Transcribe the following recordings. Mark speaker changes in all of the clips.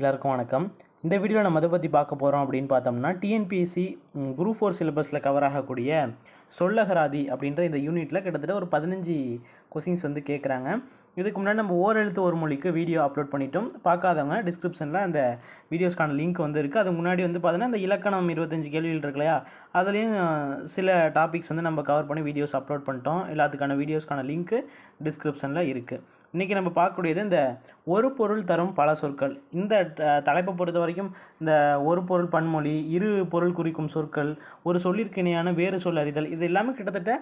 Speaker 1: எல்லாருக்கும் வணக்கம். இந்த வீடியோவில் நம்ம எதை பற்றி பார்க்க போகிறோம் அப்படின்னு பார்த்தோம்னா டிஎன்பிஎஸ்சி குரூப் ஃபோர் சிலபஸில் கவர் ஆகக்கூடிய சொல்லகராதி அப்படின்ற இந்த யூனிட்டில் கிட்டத்தட்ட ஒரு பதினஞ்சு கொஸ்டின்ஸ் வந்து கேட்குறாங்க இதுக்கு முன்னாடி நம்ம ஓரெழுத்து ஒரு மொழிக்கு வீடியோ அப்லோட் பண்ணிட்டோம். பார்க்காதவங்க டிஸ்கிரிப்ஷனில் அந்த வீடியோஸ்க்கான லிங்க் வந்து இருக்குது அதுக்கு முன்னாடி வந்து பார்த்தீங்கன்னா இந்த இலக்கணம் இருபத்தஞ்சு கேள்விகள் இருக்கு இல்லையா? அதுலேயும் சில டாபிக்ஸ் வந்து நம்ம கவர் பண்ணி வீடியோஸ் அப்லோட் பண்ணிட்டோம். எல்லாத்துக்கான வீடியோஸ்க்கான லிங்க்கு டிஸ்கிரிப்ஷனில் இருக்குது இன்றைக்கி நம்ம பார்க்கக்கூடியது இந்த ஒரு பொருள் தரும் பல சொற்கள். இந்த தலைப்பை பொறுத்த வரைக்கும் இந்த ஒரு பொருள் பன்மொழி இரு பொருள் குறிக்கும் சொற்கள் ஒரு சொல்லிற்கு இணையான வேறு சொல் அறிதல் இது எல்லாமே கிட்டத்தட்ட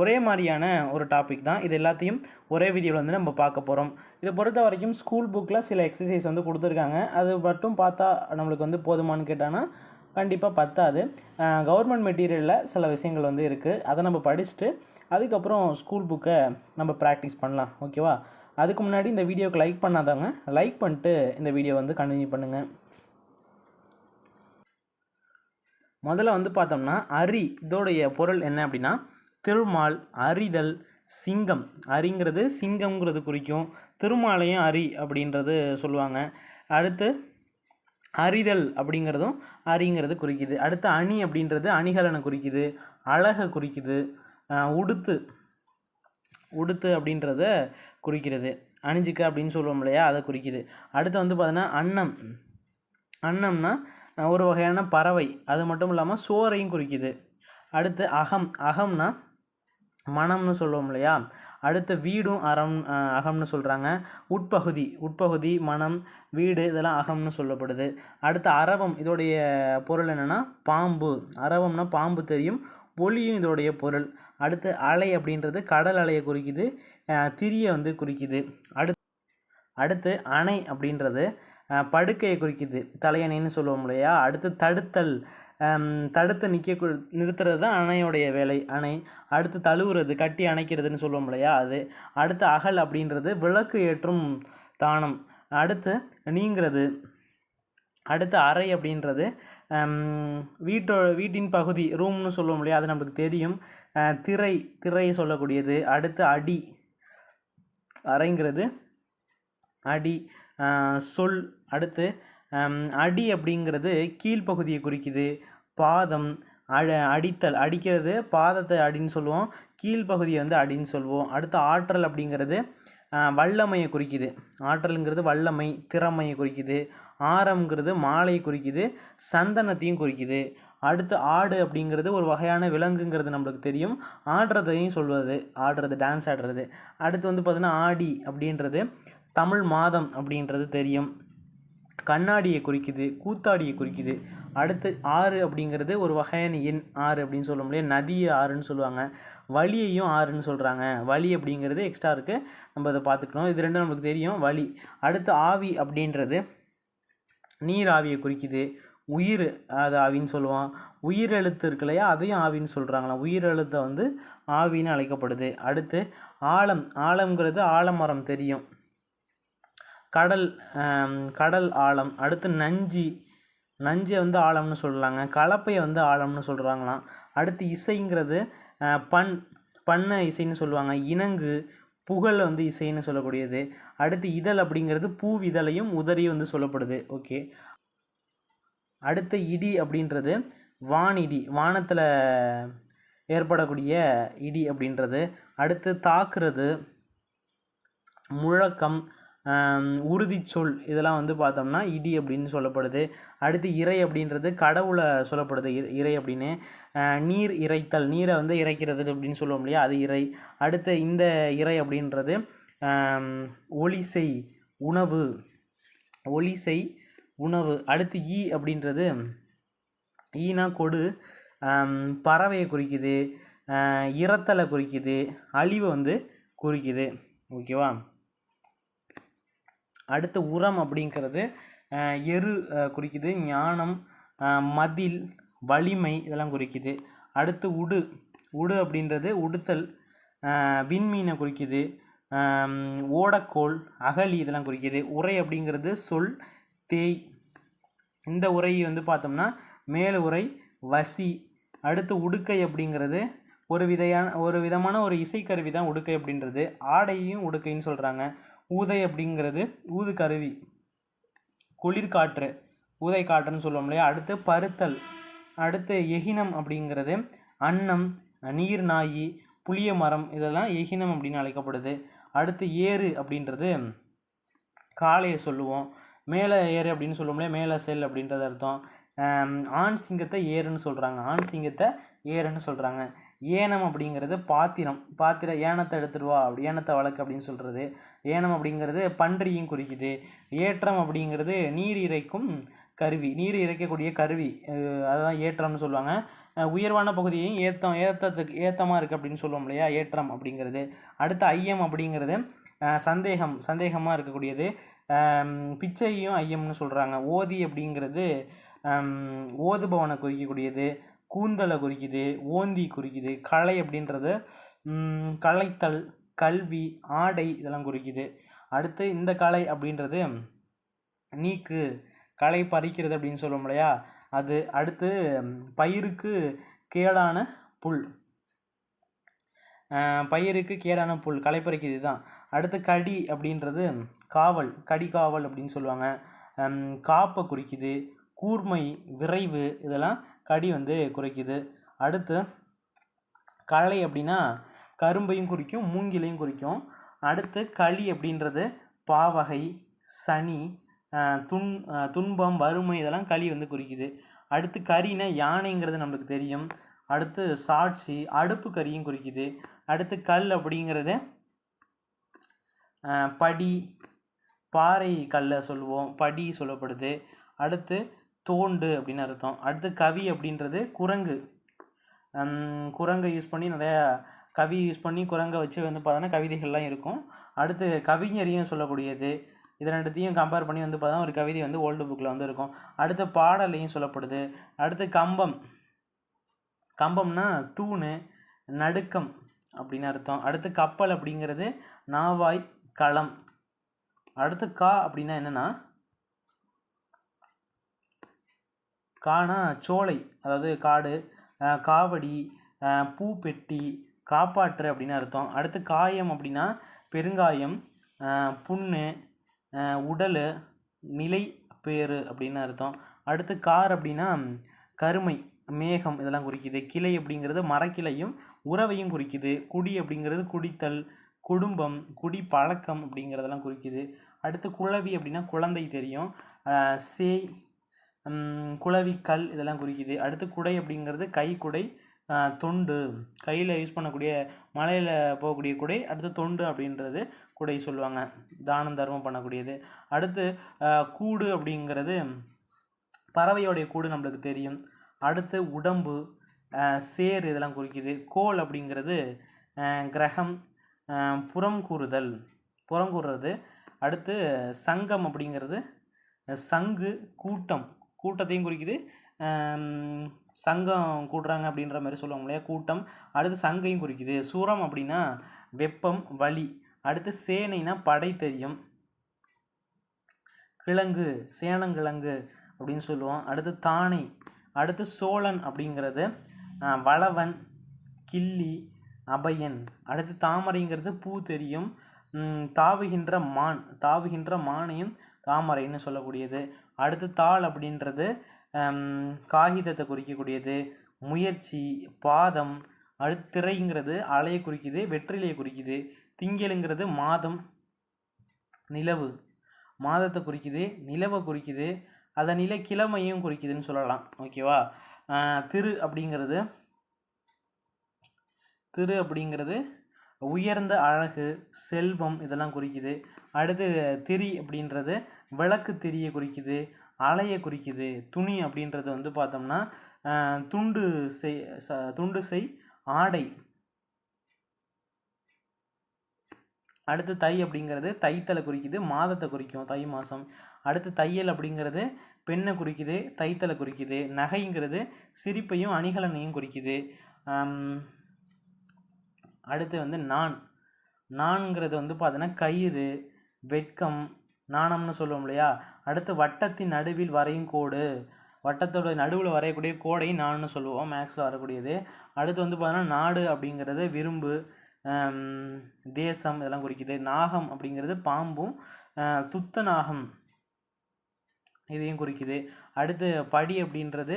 Speaker 1: ஒரே மாதிரியான ஒரு டாபிக் தான். இது எல்லாத்தையும் ஒரே வீடியோவில் வந்து நம்ம பார்க்க போகிறோம் இதை பொறுத்த வரைக்கும் ஸ்கூல் புக்கில் சில எக்ஸசைஸ் வந்து கொடுத்துருக்காங்க. அது மட்டும் பார்த்தா நம்மளுக்கு வந்து போதுமான்னு கேட்டான்னா கண்டிப்பாக பத்தாது. கவர்மெண்ட் மெட்டீரியலில் சில விஷயங்கள் வந்து இருக்குது அதை நம்ம படிச்சுட்டு அதுக்கப்புறம் ஸ்கூல் புக்கை நம்ம ப்ராக்டிஸ் பண்ணலாம். ஓகேவா அதுக்கு முன்னாடி இந்த வீடியோக்கு லைக் பண்ணாதவங்க லைக் பண்ணிட்டு இந்த வீடியோ வந்து கண்டினியூ பண்ணுங்கள் முதல்ல வந்து பார்த்தோம்னா அரி இதோடைய பொருள் என்ன அப்படின்னா திருமால் அரிதல் சிங்கம். அரிங்கிறது சிங்கம்ங்கிறது குறிக்கும். திருமாலையும் அரி அப்படின்றது சொல்லுவாங்க. அடுத்து அறிதல் அப்படிங்கிறதும் அரிங்கிறது குறிக்குது. அடுத்து அணி அப்படின்றது அணிகலனை குறிக்குது. அழகை குறிக்குது. உடுத்து. உடுத்து அப்படின்றத குறிக்கிறது. அணிஞ்சிக்க அப்படின்னு சொல்லுவோம் இல்லையா? அதை குறிக்குது. அடுத்து வந்து பார்த்தீங்கன்னா அன்னம். அன்னம்னா ஒரு வகையான பறவை. அது மட்டும் இல்லாமல் சோறையும் குறிக்குது. அடுத்து அகம். அகம்னா மனம்னு சொல்லுவோம் இல்லையா? அடுத்து வீடும் அறம் அகம்னு சொல்கிறாங்க உட்பகுதி. உட்பகுதி மனம் வீடு இதெல்லாம் அகம்னு சொல்லப்படுது. அடுத்து அரவம். இதோடைய பொருள் என்னென்னா பாம்பு. அரவம்னா பாம்பு தெரியும். ஒளியும் இதோடைய பொருள். அடுத்து அலை அப்படின்றது கடல் அலையை குறிக்குது. திரியை வந்து குறிக்குது. அடுத்து அடுத்து அணை அப்படின்றது படுக்கையை குறிக்குது. தலையணைன்னு சொல்லுவோம் இல்லையா? அடுத்து தடுத்தல். தடுத்து நிற்க நிறுத்துறது தான் அணையோடைய வேலை அணை. அடுத்து தழுவுறது கட்டி அணைக்கிறதுன்னு சொல்லுவோம் இல்லையா? அது. அடுத்து அகல் அப்படின்றது விளக்கு ஏற்றும் தானம். அடுத்து நீங்கிறது. அடுத்து அறை அப்படின்றது வீட்டோ வீட்டின் பகுதி ரூம்னு சொல்லுவோம் இல்லையா? அது நம்மளுக்கு தெரியும். திரை திரை சொல்லக்கூடியது. அடுத்து அடி. அறைங்கிறது. அடி சொல் அடுத்து அடி அப்படிங்கிறது கீழ்ப்பகுதியை குறிக்குது. பாதம் அழ அடித்தல். அடிக்கிறது பாதத்தை அடின்னு சொல்லுவோம். கீழ்ப்பகுதியை வந்து அடின்னு சொல்லுவோம். அடுத்து ஆற்றல் அப்படிங்கிறது வல்லமையை குறிக்குது. ஆற்றலுங்கிறது வல்லமை திறமையை குறிக்குது. ஆரம்ங்கிறது மாலையை குறிக்குது. சந்தனத்தையும் குறிக்குது. அடுத்து ஆடு அப்படிங்கிறது ஒரு வகையான விலங்குங்கிறது நம்மளுக்கு தெரியும். ஆடுறதையும் சொல்வது ஆடுறது டான்ஸ் ஆடுறது. அடுத்து வந்து பார்த்தீங்கன்னா ஆடி அப்படின்றது தமிழ் மாதம் அப்படின்றது தெரியும். கண்ணாடியை குறிக்குது கூத்தாடியை குறிக்குது. அடுத்து ஆறு அப்படிங்கிறது ஒரு வகையான எண் ஆறு அப்படின்னு சொல்ல முடியும். நதியை ஆறுன்னு சொல்லுவாங்க. வழியையும் ஆறுன்னு சொல்கிறாங்க வழி அப்படிங்கிறது எக்ஸ்ட்ரா இருக்குது நம்ம அதை பார்த்துக்கணும். இது ரெண்டும் நமக்கு தெரியும். வழி அடுத்து ஆவி அப்படின்றது நீர் ஆவியை குறிக்குது. உயிர் அது ஆவின்னு சொல்லுவான். உயிர் எழுத்து இருக்கு இல்லையா? அதையும் ஆவின்னு சொல்கிறாங்களாம் உயிர் எழுத்தை வந்து ஆவின்னு அழைக்கப்படுது. அடுத்து ஆழம். ஆழம்ங்கிறது ஆலமரம் தெரியும். கடல் கடல் ஆழம். அடுத்து நஞ்சி. நஞ்சை வந்து ஆழம்னு சொல்கிறாங்க கலப்பையை வந்து ஆழம்னு சொல்கிறாங்களாம் அடுத்து இசைங்கிறது பண் பண்ண இசைன்னு சொல்லுவாங்க. இணங்கு புகழ் வந்து இசைன்னு சொல்லக்கூடியது. அடுத்து இதழ் அப்படிங்கிறது பூவிதழையும் உதறியும் வந்து சொல்லப்படுது. ஓகே. அடுத்த இடி அப்படின்றது வானிடி வானத்தில் ஏற்படக்கூடிய இடி அப்படின்றது. அடுத்து தாக்குறது முழக்கம் உறுதிச்சொல் இதெல்லாம் வந்து பார்த்தோம்னா இடி அப்படின்னு சொல்லப்படுது. அடுத்து இறை அப்படின்றது கடவுளை சொல்லப்படுது. இ- இறை அப்படின்னு. நீர் இறைத்தல். நீரை வந்து இறைக்கிறது அப்படின்னு சொல்லுவோம் இல்லையா? அது இறை. அடுத்து இந்த இறை அப்படின்றது ஒலிசை உணவு. ஒலிசை உணவு. அடுத்து ஈ அப்படின்றது ஈனா கொடு பறவையை குறிக்குது ஆஹ், இறத்தலை குறிக்குது அழிவை வந்து குறிக்குது. ஓகேவா? அடுத்து உரம் அப்படிங்கிறது எரு குறிக்குது ஞானம் மதில் வலிமை இதெல்லாம் குறிக்குது. அடுத்து உடு உடு அப்படின்றது உடுத்தல் விண்மீனை குறிக்குது ஓடக்கோள் அகலி இதெல்லாம் குறிக்குது. உரை அப்படிங்கிறது சொல் தேய் இந்த உரையை வந்து பார்த்தோம்னா மேல் உரை வசி அடுத்து உடுக்கை அப்படிங்கிறது ஒரு விதையான ஒரு விதமான ஒரு இசைக்கருவி தான் உடுக்கை அப்படின்றது. ஆடையும் உடுக்கைன்னு சொல்கிறாங்க ஊதை அப்படிங்கிறது ஊது கருவி குளிர்காற்று ஊதை காற்றுன்னு சொல்லுவோம் இல்லையா? அடுத்து பருத்தல் அடுத்து எகினம் அப்படிங்கிறது அன்னம் நீர் நாயி புளிய மரம் இதெல்லாம் எகினம் அப்படின்னு அழைக்கப்படுது. அடுத்து ஏறு அப்படின்றது காளையை சொல்லுவோம். மேலே ஏறு அப்படின்னு சொல்லுவோம்லே மேலே செல் அப்படின்றது அர்த்தம். ஆண் சிங்கத்தை ஏறுன்னு சொல்கிறாங்க ஆண் சிங்கத்தை ஏறுன்னு சொல்கிறாங்க ஏனம் அப்படிங்கிறது பாத்திரம். பாத்திர ஏனத்தை எடுத்துருவா அப்படி ஏனத்தை வழக்கு அப்படின்னு சொல்கிறது ஏனம் அப்படிங்கிறது பன்றியும் குறிக்குது. ஏற்றம் அப்படிங்கிறது நீர் இறைக்கும் கருவி. நீர் இறைக்கக்கூடிய கருவி. அதுதான் ஏற்றம்னு சொல்லுவாங்க. உயர்வான பகுதியையும் ஏத்தம் ஏத்தத்துக்கு ஏத்தமாக இருக்குது அப்படின்னு சொல்லுவோம் இல்லையா? ஏற்றம் அப்படிங்கிறது. அடுத்து ஐயம் அப்படிங்கிறது சந்தேகம். சந்தேகமாக இருக்கக்கூடியது. பிச்சையும் ஐயம்னு சொல்கிறாங்க ஓதி அப்படிங்கிறது ஓதுபவனை குறிக்கக்கூடியது கூந்தலை குறிக்குது ஓந்தி குறிக்குது கலை அப்படின்றது கலைத்தல் கல்வி ஆடை இதெல்லாம் குறிக்குது. அடுத்து இந்த கலை அப்படின்றது நீக்கு களை பறிக்கிறது அப்படின்னு சொல்லுவோம் இல்லையா? அது அடுத்து பயிருக்கு கேடான புல். பயிருக்கு கேடான புல் களை பறிக்கிறது தான் அடுத்து கடி அப்படின்றது காவல் கடி காவல் அப்படின்னு சொல்லுவாங்க. காப்பை குறிக்குது கூர்மை விரைவு இதெல்லாம் கடி வந்து குறைக்குது. அடுத்து களை அப்படின்னா கரும்பையும் குறிக்கும் மூங்கிலையும் குறிக்கும். அடுத்து களி அப்படின்றது பாவகை சனி துன் துன்பம் வறுமை இதெல்லாம் களி வந்து குறிக்குது. அடுத்து கறினா யானைங்கிறது நம்மளுக்கு தெரியும். அடுத்து சாட்சி அடுப்பு கறியும் குறிக்குது. அடுத்து கல் அப்படிங்கிறது படி பாறை கல்லை சொல்லுவோம் படி சொல்லப்படுது. அடுத்து தோண்டு அப்படின்னு அர்த்தம். அடுத்து கவி அப்படின்றது குரங்கு. குரங்கை யூஸ் பண்ணி நிறையா கவி யூஸ் பண்ணி குரங்கை வச்சு வந்து பார்த்தோன்னா கவிதைகள்லாம் இருக்கும். அடுத்து கவிஞரையும் சொல்லக்கூடியது. இது ரெண்டுத்தையும் கம்பேர் பண்ணி வந்து பார்த்தா ஒரு கவிதை வந்து ஓல்டு புக்கில் வந்து இருக்கும் அடுத்து பாடலையும் சொல்லப்படுது. அடுத்து கம்பம். கம்பம்னா தூணு நடுக்கம் அப்படின்னு அர்த்தம். அடுத்து கப்பல் அப்படிங்கிறது நாவாய் களம். அடுத்து கா அப்படின்னா என்னென்னா? கானா சோலை அதாவது காடு காவடி பூப்பெட்டி காப்பாற்று அப்படின்னு அர்த்தம். அடுத்து காயம் அப்படின்னா பெருங்காயம் புண்ணு உடல் நிலை பேர் அப்படின்னு அர்த்தம். அடுத்து கார் அப்படின்னா கருமை மேகம் இதெல்லாம் குறிக்குது. கிளை அப்படிங்கிறது மரக்கிளையும் உறவையும் குறிக்குது. குடி அப்படிங்கிறது குடித்தல் குடும்பம் குடி பழக்கம் அப்படிங்கிறதெல்லாம் குறிக்குது. அடுத்து குழவி அப்படின்னா குழந்தை தெரியும். சேய் குளவி கல் இதெல்லாம் குறிக்குது. அடுத்து குடை அப்படிங்கிறது கை குடை தொண்டு. கையில் யூஸ் பண்ணக்கூடிய மலையில் போகக்கூடிய குடை அடுத்து தொண்டு அப்படின்றது குடை சொல்லுவாங்க. தானம் தர்மம் பண்ணக்கூடியது. அடுத்து கூடு அப்படிங்கிறது பறவையோடைய கூடு நம்மளுக்கு தெரியும். அடுத்து உடம்பு சேர் இதெல்லாம் குறிக்குது. கோல் அப்படிங்கிறது கிரகம் புறம் கூறுதல். புறம் கூறுறது அடுத்து சங்கம் அப்படிங்கிறது சங்கு கூட்டம். கூட்டத்தையும் குறிக்குது. சங்கம் கூடுறாங்க அப்படின்ற மாதிரி சொல்லுவாங்க இல்லையா? கூட்டம். அடுத்து சங்கையும் குறிக்குது. சூரம் அப்படின்னா வெப்பம் வலி. அடுத்து சேனைனா படை தெரியும். கிழங்கு சேனங்கிழங்கு அப்படின்னு சொல்லுவோம். அடுத்து தானை. அடுத்து சோழன் அப்படிங்கிறது வளவன் கிள்ளி அபயன். அடுத்து தாமரைங்கிறது பூ தெரியும். தாவுகின்ற மான் தாவுகின்ற மானையும் தாமரைன்னு சொல்லக்கூடியது. அடுத்து தாள் அப்படின்றது காகிதத்தை குறிக்கக்கூடியது முயற்சி பாதம் அடுத்திரைங்கிறது அலையை குறிக்குது வெற்றிலையை குறிக்குது. திங்களுங்கிறது மாதம் நிலவு. மாதத்தை குறிக்குது நிலவை குறிக்குது அதை நில கிழமையும் குறிக்குதுன்னு சொல்லலாம். ஓகேவா? திரு அப்படிங்கிறது திரு அப்படிங்கிறது உயர்ந்த அழகு செல்வம் இதெல்லாம் குறிக்குது. அடுத்து திரி அப்படின்றது விளக்கு திரியை குறிக்குது அலையை குறிக்குது துணி அப்படின்றது வந்து பார்த்தோம்னா துண்டு செய் ச துண்டு செய் ஆடை. அடுத்து தை அப்படிங்கிறது தைத்தலை குறிக்குது மாதத்தை குறிக்கும் தை மாதம். அடுத்து தையல் அப்படிங்கிறது பெண்ணை குறிக்குது தைத்தலை குறிக்குது. நகைங்கிறது சிரிப்பையும் அணிகலனையும் குறிக்குது. அடுத்து வந்து நான். நான்கிறது வந்து பார்த்தோன்னா கயிறு வெட்கம் நாணம்னு சொல்லுவோம் இல்லையா? அடுத்து வட்டத்தின் நடுவில் வரையும் கோடு. வட்டத்தோட நடுவில் வரையக்கூடிய கோடையும் நான்னு சொல்லுவோம் மேக்ஸில் வரக்கூடியது. அடுத்து வந்து பார்த்தோன்னா நாடு அப்படிங்கிறது விரும்பு தேசம் இதெல்லாம் குறிக்குது. நாகம் அப்படிங்கிறது பாம்பும் துத்த நாகம் இதையும் குறிக்குது. அடுத்து படி அப்படின்றது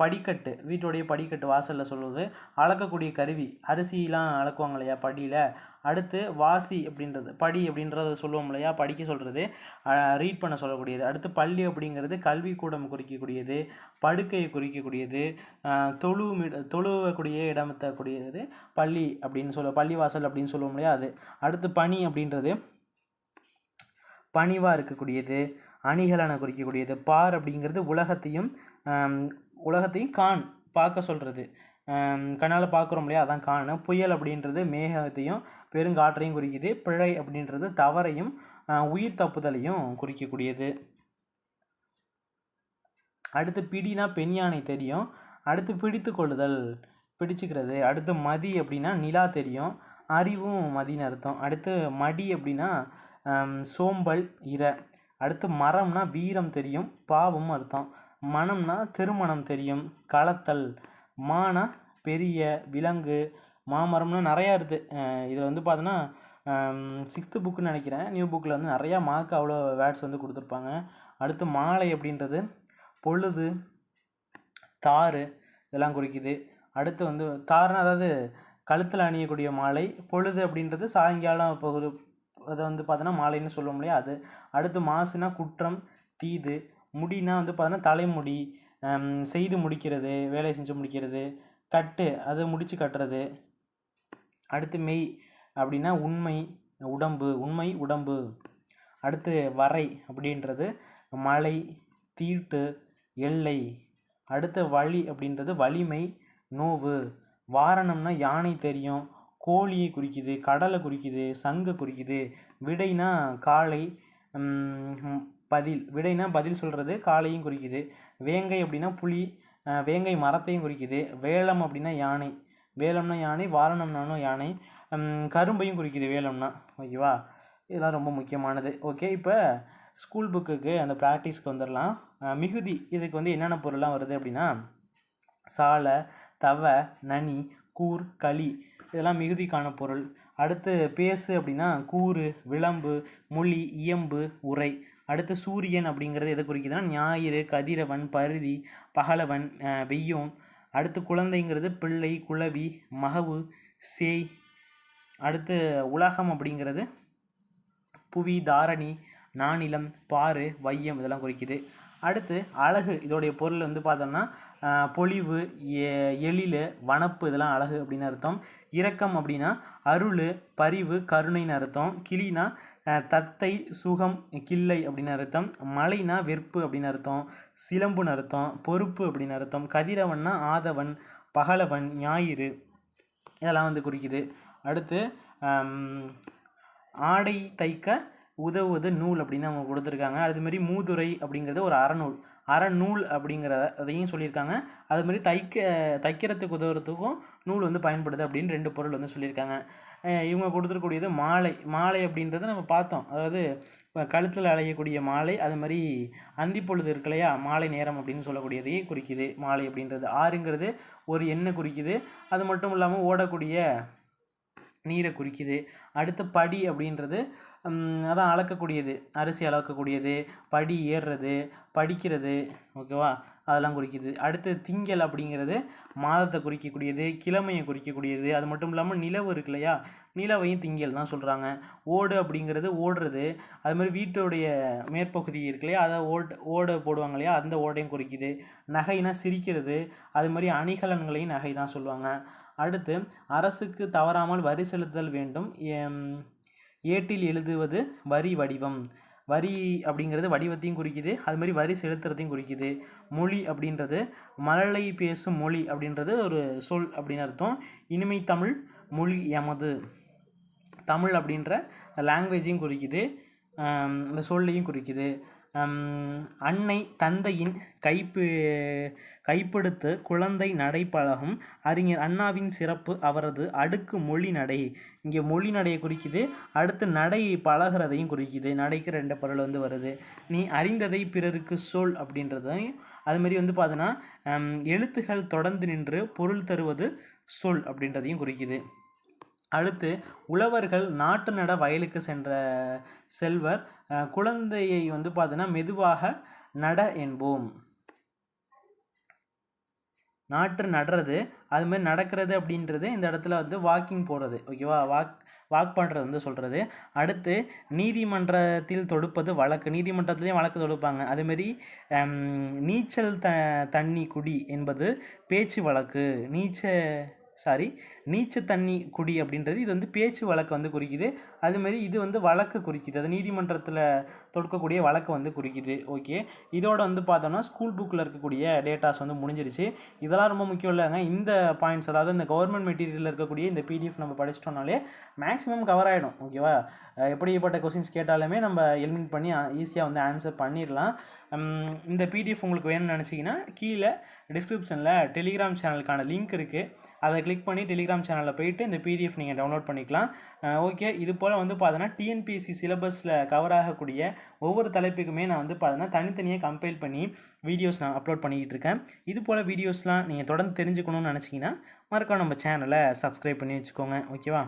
Speaker 1: படிக்கட்டு வீட்டுடைய படிக்கட்டு வாசலில் சொல்லுவது அளக்கக்கூடிய கருவி. அரிசிலாம் அளக்குவாங்க இல்லையா படியில்? அடுத்து வாசி அப்படின்றது. படி அப்படின்றத சொல்லுவோம் இல்லையா? படிக்க சொல்கிறது ரீட் பண்ண சொல்லக்கூடியது. அடுத்து பள்ளி அப்படிங்கிறது கல்விக்கூடம் குறிக்கக்கூடியது. படுக்கையை குறிக்கக்கூடியது. தொழு தொழுமிட தொழுவக்கூடிய இடமத்தக்கூடியது. பள்ளி அப்படின்னு சொல்ல பள்ளி வாசல் அப்படின்னு சொல்லுவோம் இல்லையா? அது. அடுத்து பனி அப்படின்றது. பணிவாக இருக்கக்கூடியது. அணிகலனை குறிக்கக்கூடியது. பார் அப்படிங்கிறது உலகத்தையும் உலகத்தையும் கான் பார்க்க சொல்கிறது கண்ணால் பார்க்குறோம் இல்லையா? அதான் காண் புயல் அப்படின்றது மேகத்தையும் பெருங்காற்றையும் குறிக்குது. பிழை அப்படின்றது தவறையும் உயிர் தப்புதலையும் குறிக்கக்கூடியது. அடுத்து பிடினா பெண் யானை தெரியும். அடுத்து பிடித்து கொள்ளுதல் பிடிச்சிக்கிறது. அடுத்து மதி அப்படின்னா நிலா தெரியும். அறிவும் மதின்னு அர்த்தம். அடுத்து மடி அப்படின்னா சோம்பல் இர அடுத்து மரம்னா வீரம் தெரியும். பாவம் அர்த்தம். மனம்னா திருமணம் தெரியும். களத்தல். மானா பெரிய விலங்கு. மாமரம்னு நிறையா இருக்குது இதில் வந்து பார்த்தோன்னா சிக்ஸ்த்து புக்குன்னு நினைக்கிறேன். நியூ புக்கில் வந்து நிறையா மார்க் அவ்வளோ வேர்ட்ஸ் வந்து கொடுத்துருப்பாங்க. அடுத்து மாலை அப்படின்றது பொழுது தாறு இதெல்லாம் குறிக்குது. அடுத்து வந்து தாருன்னா அதாவது கழுத்தில் அணியக்கூடிய மாலை பொழுது அப்படின்றது சாயங்காலம் பகுதி. அதை வந்து பார்த்தோன்னா மாலைன்னு சொல்லுவோம் இல்லையா அது. அடுத்து மாசுனா குற்றம் தீது. முடினா வந்து பார்த்தோன்னா தலைமுடி செய்து முடிக்கிறது வேலையை செஞ்சு முடிக்கிறது கட்டு அது முடிச்சு கட்டுறது. அடுத்து மெய் அப்படின்னா உண்மை உடம்பு உண்மை உடம்பு. அடுத்து வரை அப்படின்றது மலை தீட்டு எல்லை. அடுத்த வழி அப்படின்றது வலிமை நோவு. வாரணம்னா யானை தெரியும் கோழியை குறிக்குது கடலை குறிக்குது சங்கை குறிக்குது. விடைனா காளை பதில் விடைனா பதில் சொல்கிறது காளையும் குறிக்குது. வேங்கை அப்படின்னா புலி வேங்கை மரத்தையும் குறிக்குது. வேலம் அப்படின்னா யானை. வேலம்னா யானை வாரணம்னாலும் யானை. கரும்பையும் குறிக்குது வேலம்னா ஓகேவா இதெல்லாம் ரொம்ப முக்கியமானது. ஓகே இப்போ ஸ்கூல் புக்குக்கு அந்த ப்ராக்டிஸ்க்கு வந்துடலாம் மிகுதி. இதுக்கு வந்து என்னென்ன பொருள்லாம் வருது அப்படின்னா சாலை தவ நனி கூர் களி. இதெல்லாம் மிகுதிக்கான பொருள். அடுத்து பேசு அப்படின்னா கூறு விளம்பு மொழி இயம்பு உரை. அடுத்து சூரியன் அப்படிங்கிறது எதை குறிக்குதுன்னா ஞாயிறு கதிரவன் பருதி பகலவன் வெய்யோன் அடுத்து குழந்தைங்கிறது பிள்ளை குளவி மகவு சேய். அடுத்து உலகம் அப்படிங்கிறது புவி தாரணி நானிலம் பாரு வையம் இதெல்லாம் குறிக்குது. அடுத்து அழகு இதோடைய பொருள் வந்து பார்த்தோம்னா பொழிவு பொலிவு எ- எழில் வனப்பு இதெல்லாம் அழகு அப்படின்னு அர்த்தம். இரக்கம் அப்படின்னா அருள் பரிவு கருணைன்னு அர்த்தம். கிளினா தத்தை சுகம் கிள்ளை அப்படின்னு அர்த்தம் மலைனா வெறுப்பு அப்படின்னு அர்த்தம் சிலம்புன்னு அர்த்தம் பொறுப்பு அப்படின்னு அர்த்தம் கதிரவன்னா ஆதவன் பகலவன் ஞாயிறு இதெல்லாம் வந்து குறிக்குது. அடுத்து ஆடை தைக்க உதவுவது நூல் அப்படின்னு அவங்க கொடுத்துருக்காங்க. அதுமாரி மூதுரை அப்படிங்கிறது ஒரு அறநூல். அறநூல் அப்படிங்கிற அதையும் சொல்லியிருக்காங்க அதுமாரி தைக்க தைக்கிறதுக்கு உதவுறதுக்கும் நூல் வந்து பயன்படுது அப்படின்னு ரெண்டு பொருள் வந்து சொல்லியிருக்காங்க. இவங்க கொடுத்துருக்கூடியது மாலை. மாலை அப்படின்றத நம்ம பார்த்தோம். அதாவது இப்போ கழுத்தில் அலையக்கூடிய மாலை அது மாதிரி அந்தி பொழுது இருக்கு இல்லையா? மாலை நேரம் அப்படின்னு சொல்லக்கூடியதையே குறிக்குது. மாலை அப்படின்றது ஆறுங்கிறது ஒரு எண்ணெய் குறிக்குது. அது மட்டும் இல்லாமல் ஓடக்கூடிய நீரை குறிக்குது. அடுத்து படி அப்படின்றது அதான் அளக்கக்கூடியது. அரிசி அளக்கக்கூடியது படி ஏறுறது படிக்கிறது ஓகேவா? அதெல்லாம் குறிக்குது. அடுத்து திங்கள் அப்படிங்கிறது மாதத்தை குறிக்கக்கூடியது கிழமையை குறிக்கக்கூடியது. அது மட்டும் இல்லாமல் நிலவு இருக்கு இல்லையா? நிலவையும் திங்கள் தான் சொல்கிறாங்க ஓடு அப்படிங்கிறது ஓடுறது. அது மாதிரி வீட்டுடைய மேற்பகுதி இருக்கு இல்லையா? அதை ஓட் ஓடை போடுவாங்க இல்லையா? அந்த ஓடையும் குறிக்குது. நகைனா சிரிக்கிறது. அது மாதிரி அணிகலன்களையும் நகை தான் சொல்லுவாங்க. அடுத்து அரசுக்கு தவறாமல் வரி செலுத்துதல் வேண்டும். ஏட்டில் எழுதுவது வரி வடிவம். வரி அப்படிங்கிறது வடிவத்தையும் குறிக்குது. அது மாதிரி வரி செலுத்துறதையும் குறிக்குது. மொழி அப்படின்றது மழலை பேசும் மொழி அப்படின்றது ஒரு சொல் அப்படின்னு அர்த்தம். இனிமை தமிழ் மொழி எமது. தமிழ் அப்படின்ற லாங்குவேஜையும் குறிக்குது. இந்த சொல்லையும் குறிக்குது. அன்னை தந்தையின் கைப்பு கைப்படுத்து குழந்தை நடை பழகும் அறிஞர் அண்ணாவின் சிறப்பு அவரது அடுக்கு மொழி நடை. இங்கே மொழி நடையை குறிக்குது. அடுத்து நடை பழகிறதையும் குறிக்குது. நடைக்கு ரெண்டு பொருள் வந்து வருது. நீ அறிந்ததை பிறருக்கு சொல் அப்படின்றதையும். அதுமாரி வந்து பார்த்தோன்னா எழுத்துகள் தொடர்ந்து நின்று பொருள் தருவது சொல் அப்படின்றதையும் குறிக்குது. அடுத்து உழவர்கள் நாட்டு நட வயலுக்கு சென்ற செல்வர் குழந்தையை வந்து பார்த்தீங்கன்னா மெதுவாக நட என்போம். நாற்று நடுறது அது மாதிரி நடக்கிறது அப்படின்றது இந்த இடத்துல வந்து வாக்கிங் போகிறது ஓகேவா வாக் வாக் பண்ணுறது வந்து சொல்கிறது அடுத்து நீதிமன்றத்தில் தொடுப்பது வழக்கு நீதிமன்றத்துலேயும் வழக்கு தொடுப்பாங்க. அதேமாரி நீச்சல் த தண்ணி குடி என்பது பேச்சு வழக்கு நீச்ச சாரி நீச்ச தண்ணி குடி அப்படின்றது இது வந்து பேச்சு வழக்கு வந்து குறிக்குது. அதுமாரி இது வந்து வழக்கு குறிக்குது. அது நீதிமன்றத்தில் தொடுக்கக்கூடிய வழக்கு வந்து குறிக்குது. ஓகே இதோட வந்து பார்த்தோம்னா ஸ்கூல் புக்கில் இருக்கக்கூடிய டேட்டாஸ் வந்து முடிஞ்சிருச்சு. இதெல்லாம் ரொம்ப முக்கியம் இல்லைங்க. இந்த பாயிண்ட்ஸ் அதாவது இந்த கவர்மெண்ட் மெட்டீரியலில் இருக்கக்கூடிய இந்த பிடிஎஃப் நம்ம படிச்சிட்டோம்னாலே மேக்ஸிமம் கவர் ஆகிடும் ஓகேவா எப்படிப்பட்ட கொஸ்டின்ஸ் கேட்டாலுமே நம்ம எலிமினேட் பண்ணி ஈஸியாக வந்து ஆன்சர் பண்ணிடலாம். இந்த பிடிஎஃப் உங்களுக்கு வேணும்னு நினச்சிங்கன்னா கீழே டிஸ்கிரிப்ஷனில் டெலிகிராம் சேனலுக்கான லிங்க் இருக்குது அதை கிளிக் பண்ணி டெலிகிராம் சேனலில் போயிட்டு இந்த பிடிஎஃப் நீங்கள் டவுன்லோட் பண்ணிக்கலாம். ஓகே இது போல் வந்து பார்த்தோன்னா டிஎன்பிஎஸ்சி சிலபஸில் கவர் ஆகக்கூடிய ஒவ்வொரு தலைப்புக்குமே நான் வந்து பார்த்தோன்னா தனித்தனியாக கம்பைல் பண்ணி வீடியோஸ் நான் அப்லோட் பண்ணிக்கிட்டு இருக்கேன். இது போல் வீடியோஸ்லாம் நீங்கள் தொடர்ந்து தெரிஞ்சுக்கணும்னு நினச்சிங்கன்னா மறக்காம நம்ம சேனலை சப்ஸ்கிரைப் பண்ணி வச்சுக்கோங்க. ஓகேவா